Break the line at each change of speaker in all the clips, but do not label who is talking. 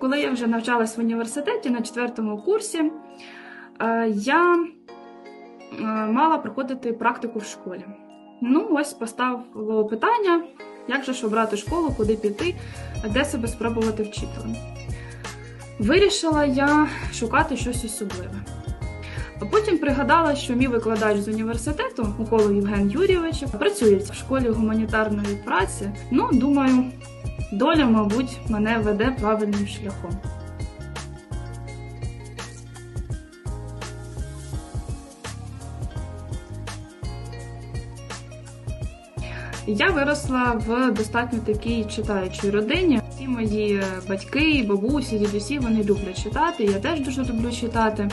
Коли я вже навчалась в університеті на четвертому курсі, е, я е, мала проходити практику в школі. Ну, ось поставило питання, як же ж обрати школу, куди піти, де себе спробувати вчителем. Вирішила я шукати щось особливе. Потім пригадала, що мій викладач з університету Микола Євген Юрійович працює в школі гуманітарної праці. Ну, думаю, доля, мабуть, мене веде правильним шляхом. Я виросла в достатньо такій читаючій родині. Всі мої батьки, бабусі, дідусі вони люблять читати. Я теж дуже люблю читати.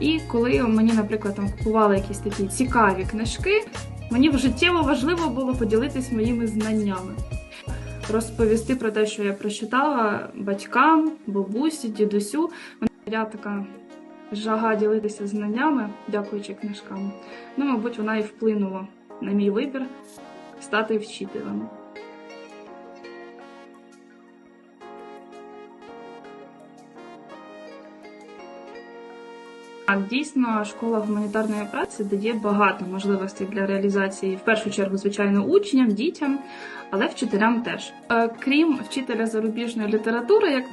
І коли мені, наприклад, там купували якісь такі цікаві книжки, мені життєво важливо було поділитись моїми знаннями. Розповісти про те, що я прочитала батькам, бабусі, дідусю. Мене така жага ділитися знаннями, дякуючи книжкам. Ну, мабуть, вона і вплинула на мій вибір стати вчителем. Дійсно, школа гуманітарної праці дає багато можливостей для реалізації, в першу чергу, звичайно, учням, дітям, але вчителям теж. Е, Крім вчителя зарубіжної літератури, як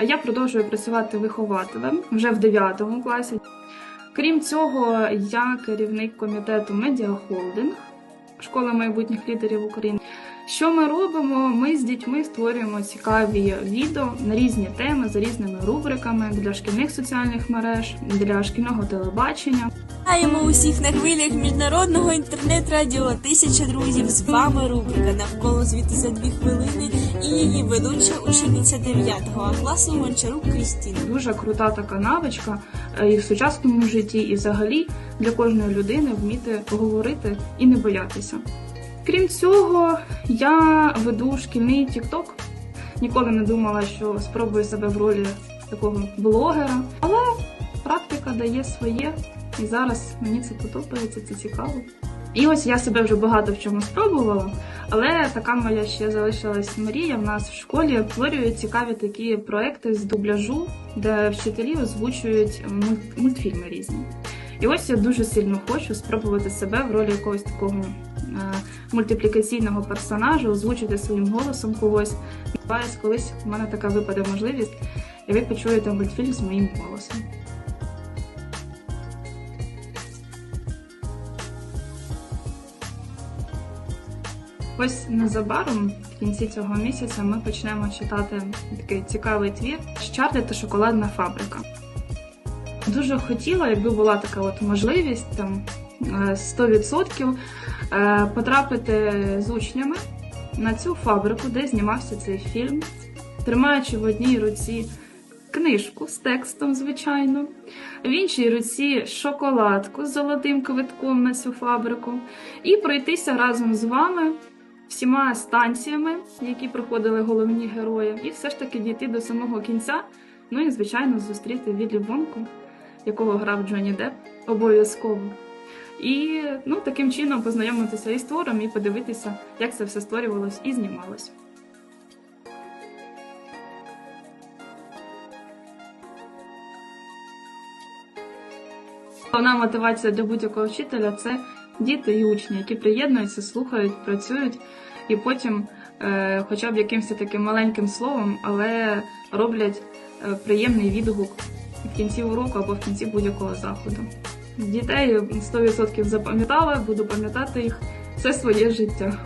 я продовжую працювати вихователем вже в 9 класі. Крім цього, я керівник комітету Медіахолдинг, школа майбутніх лідерів України. Що ми робимо? Ми з дітьми створюємо цікаві відео на різні теми за різними рубриками для шкільних соціальних мереж, для шкільного телебачення.
Вітаємо усіх на хвилях міжнародного інтернет-радіо Тисяча друзів. З вами рубрика навколо звіту за дві хвилини і її ведуча учениця 9 класу Гончарук Крістіна.
Дуже крута така навичка е, і в сучасному житті, і взагалі для кожної людини вміти говорити і не боятися. Крім цього, я веду шкільний тікток. Ніколи не думала, що спробую себе в ролі такого блогера, але практика дає своє, і зараз мені це подобається, це цікаво. І ось я себе вже багато в чому спробувала, але така моя ще залишилась мрія. В нас в школі створюють цікаві такі проекти з дубляжу, де вчителі озвучують мультфільми різні. І ось я дуже сильно хочу спробувати себе в ролі якогось такого е, мультиплікаційного персонажа, озвучити своїм голосом когось. Сподіваюсь, колись в мене така випаде можливість, і ви почуєте мультфільм з моїм голосом. Ось незабаром, в кінці цього місяця, ми почнемо читати такий цікавий твір Щарди та шоколадна фабрика. Дуже хотіла, якби була така от можливість там е, 100% е, потрапити з учнями на цю фабрику, де знімався цей фільм, тримаючи в одній руці книжку з текстом, звичайно, в іншій руці шоколадку з золотим квитком на цю фабрику, і пройтися разом з вами всіма станціями, які проходили головні герої, і все ж таки дійти до самого кінця. Ну і, звичайно, зустріти Віллі Вонку, якого грав Джонні Депп, обов'язково. І ну, таким чином познайомитися із твором і подивитися, як це все створювалось і знімалось. Головна мотивація для будь-якого вчителя це діти і учні, які приєднуються, слухають, працюють і потім, е, хоча б якимось таким маленьким словом, але роблять е, приємний відгук в кінці уроку або в кінці будь-якого заходу. Дітей 100% запам'ятала, буду пам'ятати їх все своє життя.